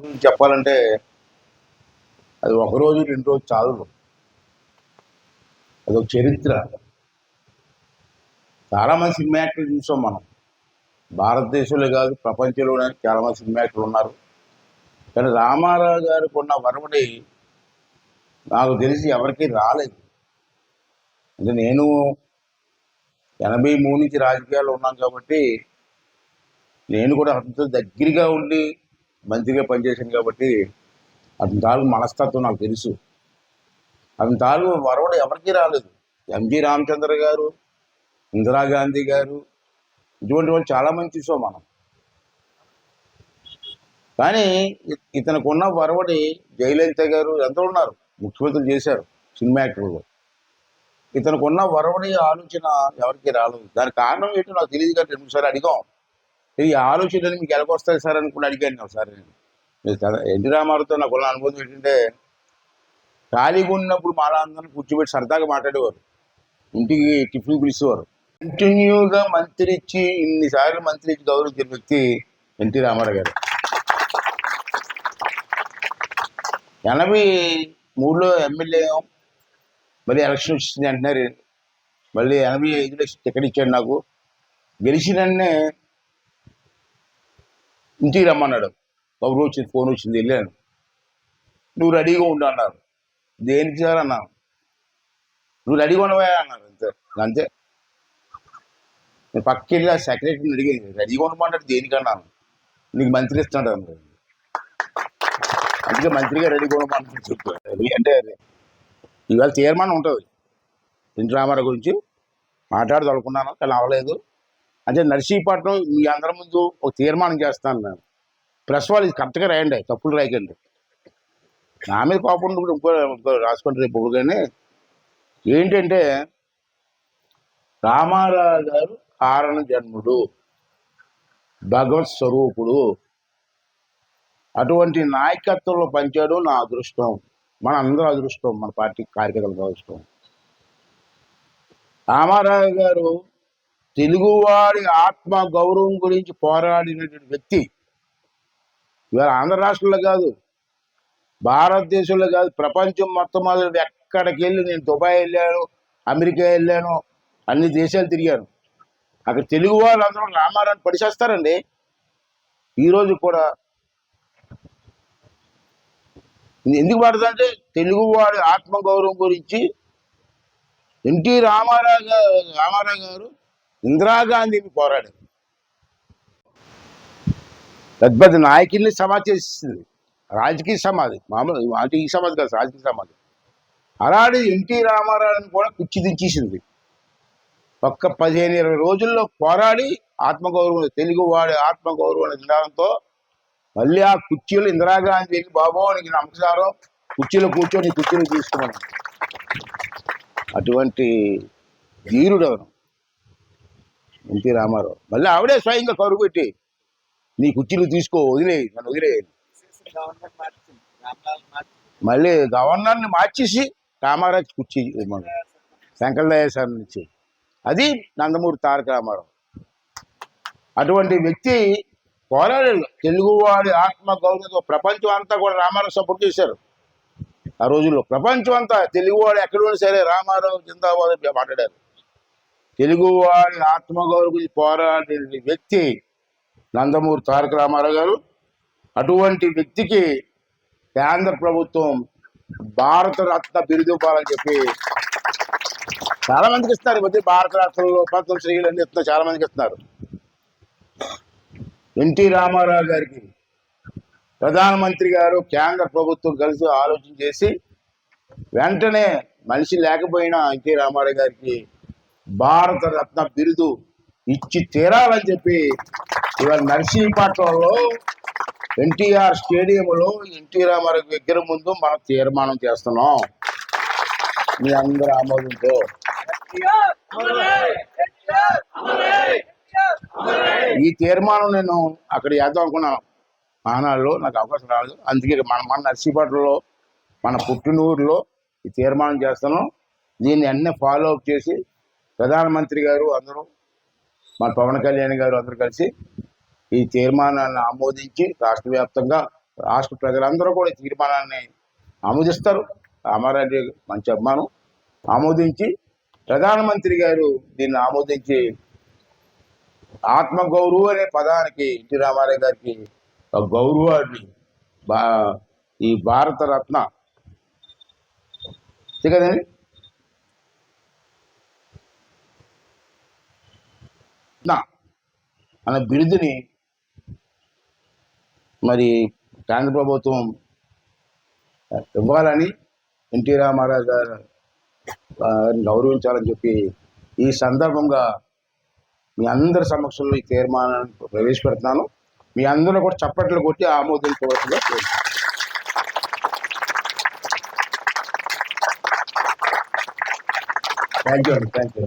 గురించి చెప్పాలంటే అది ఒక రోజు రెండు రోజు చాలు. అదొక చరిత్ర. చాలామంది సినిమా యాక్టర్లు చూసాం మనం. భారతదేశంలో కాదు ప్రపంచంలోనే చాలామంది సినిమా యాక్టర్లు ఉన్నారు. కానీ రామారావు గారికి ఉన్న వరవడి నాకు తెలిసి ఎవరికీ రాలేదు. అంటే నేను ఎనభై మూడు నుంచి రాజకీయాల్లో ఉన్నాను కాబట్టి నేను కూడా అంత దగ్గరగా ఉండి మంచిగా పనిచేశాను కాబట్టి అతని తాలూకు మనస్తత్వం నాకు తెలుసు. అతని తాలూకు వరవడు ఎవరికీ రాలేదు. ఎంజి రామచంద్ర గారు ఇందిరాగాంధీ గారు ఇటువంటి వాళ్ళు చాలామంది చూసాం మనం. కానీ ఇ- ఇతనికి ఉన్న వరవడి జయలలిత గారు ఎంతో ఉన్నారు. ముఖ్యమంత్రులు చేశారు సినిమా యాక్టర్లు ఇతనికి వరవడి ఆలోచన ఎవరికి రాలేదు. దానికి కారణం ఏంటో నాకు తెలియదు కానీ రెండుసారి అడిగాం. ఈ ఆలోచనలు మీకు ఎలాగొస్తాయి సార్ అనుకుని అడిగాను ఒకసారి నేను. మీరు ఎన్టీ రామారావుతో నాకు ఉన్న అనుభూతి ఏంటంటే ఖాళీగా ఉన్నప్పుడు మాలాందరిని కూర్చోబెట్టి సరదాగా మాట్లాడేవారు. ఇంటికి టిఫిన్ పిలిచేవారు. కంటిన్యూగా మంత్రి ఇచ్చి ఇన్నిసార్లు మంత్రి ఇచ్చి గౌరవించిన వ్యక్తి ఎన్టీ రామారావు గారు. ఎనభై మూడులో ఎమ్మెల్యే మళ్ళీ ఎలక్షన్ వచ్చింది అంటున్నారు. మళ్ళీ ఎనభై ఐదులో టికెట్ ఇచ్చాడు నాకు. గెలిచినన్నే ఇంటికి రమ్మన్నాడు. బాబు వచ్చింది ఫోన్ వచ్చింది వెళ్ళాను. నువ్వు రెడీగా ఉండు అన్నారు. దేనికి సార్ అన్నా నువ్వు రెడీగా ఉండవా అన్నారు. అంతే అంతే. నేను పక్కకి వెళ్ళి ఆ సెక్రటరీని అడిగాను. రెడీగా ఉండమంటాడు దేనికన్నాను నీకు మంత్రి ఇస్తున్నాడు అన్నారు అందుకే మంత్రిగా రెడీగా ఉండమని చెప్పారు అంటే అది ఇవాళ తీర్మానం ఉంటుంది. ఎన్టీ రామారావు గురించి మాట్లాడదలుకున్నాను కానీ అవ్వలేదు. అంటే నర్సీపట్నం మీ అందరి ముందు ఒక తీర్మానం చేస్తాను నేను. ప్రెస్ వాళ్ళు ఇది కరెక్ట్గా రాయండి తప్పులు రాయకండి. నా మీద కోపం కూడా ఇంకో ఇంకో రాసుకోండి రేపు ఇప్పుడు కానీ. ఏంటంటే రామారావు గారు కారణ జన్ముడు భగవత్ స్వరూపుడు. అటువంటి నాయకత్వంలో పంచాడు నా అదృష్టం. మన అందరూ అదృష్టం మన పార్టీ కార్యకర్తల అదృష్టం. రామారావు గారు తెలుగువాడి ఆత్మ గౌరవం గురించి పోరాడినటువంటి వ్యక్తి. ఇవాళ ఆంధ్ర రాష్ట్రంలో కాదు భారతదేశంలో కాదు ప్రపంచం మొత్తం మొదలు ఎక్కడికి వెళ్ళి నేను దుబాయ్ వెళ్ళాను అమెరికా వెళ్ళాను అన్ని దేశాలు తిరిగాను. అక్కడ తెలుగు వాళ్ళు అందరూ రామారాన్ని పడిచేస్తారండి. ఈరోజు కూడా ఇది ఎందుకు పడుతుందంటే తెలుగువాడి ఆత్మగౌరవం గురించి ఎన్టీ రామారావు గారు రామారావు గారు ఇందిరాగాంధీని పోరాడారు. పెద్ద నాయకుల్ని సమాధి చేసింది రాజకీయ సమాధి మామూలు అంటే ఈ సమాధి కాదు రాజకీయ సమాధి. అలాడు ఎన్టీ రామారావుని కూడా కుచ్చి దించేసింది. ఒక్క పదిహేను ఇరవై రోజుల్లో పోరాడి ఆత్మగౌరవం తెలుగువాడి ఆత్మగౌరవం తినడంతో మళ్ళీ ఆ కుర్చీలో ఇందిరాగాంధీకి వెళ్ళి బాబో నీకు నమస్కారం కుర్చీలో కూర్చొని కుర్చీలో తీసుకున్నాను అటువంటి ధీరుడు ఎన్టీ రామారావు. మళ్ళీ ఆవిడే స్వయంగా కరువు పెట్టి నీ కుర్చీలు తీసుకో వదిలే నన్ను వదిలే. మళ్ళీ గవర్నర్ని మార్చేసి రామారావు కుర్చీ ఇవ్వమన్నాడు. శంకరదయ్య సార్ నుంచి. అది నందమూరి తారక రామారావు. అటువంటి వ్యక్తి పోరాడాడు. తెలుగువాడి ఆత్మ గౌరవ ప్రపంచం అంతా కూడా రామారావు సపోర్ట్ చేశారు. ఆ రోజుల్లో ప్రపంచం అంతా తెలుగువాడు ఎక్కడ ఉన్నా సరే రామారావు జిందాబాద్ మాట్లాడారు. తెలుగువాడి ఆత్మగౌరవ గురించి పోరాడే వ్యక్తి నందమూరి తారక రామారావు గారు. అటువంటి వ్యక్తికి కేంద్ర ప్రభుత్వం భారత రత్న బిరుదు ఇవ్వాలని చెప్పి చాలా మందికి ఇస్తారు ఈ మధ్య భారతరత్నలో పద్మశ్రీలు అన్ని ఇస్తున్నారు చాలా మందికి ఇస్తున్నారు. ఎన్టీ రామారావు గారికి ప్రధానమంత్రి గారు కేంద్ర ప్రభుత్వం కలిసి ఆలోచన చేసి వెంటనే మనిషి లేకపోయినా ఎన్టీ రామారావు గారికి భారత రత్న బిరుదు ఇచ్చి తీరాలని చెప్పి ఇవాళ నర్సీపట్నంలో ఎన్టీఆర్ స్టేడియంలో ఎన్టీ రామారావు విగ్రహం ముందు మనం తీర్మానం చేస్తున్నాం. మీ అందరి ఆమోదంతో. ఈ తీర్మానం నేను అక్కడ చేద్దాం అనుకున్నాను. ఆనాడులో నాకు అవకాశం రాలేదు. అందుకే మన మన నర్సీపట్నంలో మన పుట్టినూరులో ఈ తీర్మానం చేస్తాను దీన్ని అన్నీ ఫాలో అప్ చేసి ప్రధానమంత్రి గారు అందరూ మన పవన్ కళ్యాణ్ గారు అందరూ కలిసి ఈ తీర్మానాన్ని ఆమోదించి రాష్ట్ర వ్యాప్తంగా రాష్ట్ర ప్రజలందరూ కూడా ఈ తీర్మానాన్ని ఆమోదిస్తారు. అమరారెడ్డి మంచి అభిమానం. ఆమోదించి ప్రధానమంత్రి గారు దీన్ని ఆమోదించి ఆత్మగౌరవం అనే పదానికి ఎన్టీ రామారావు గారికి గౌరవాన్ని బా ఈ భారత రత్న అంతే కదండి? నా అనే బిరుదుని మరి కేంద్ర ప్రభుత్వం ఇవ్వాలని ఎన్టీ రామారావు గారు గౌరవించాలని చెప్పి ఈ సందర్భంగా మీ అందరి సమక్షంలో ఈ తీర్మానాన్ని ప్రవేశపెడుతున్నాను మీ అందరూ కూడా చప్పట్లు కొట్టి ఆమోదించవలసిందిగా కోరుతున్నాను. థ్యాంక్ యూ అండి థ్యాంక్ యూ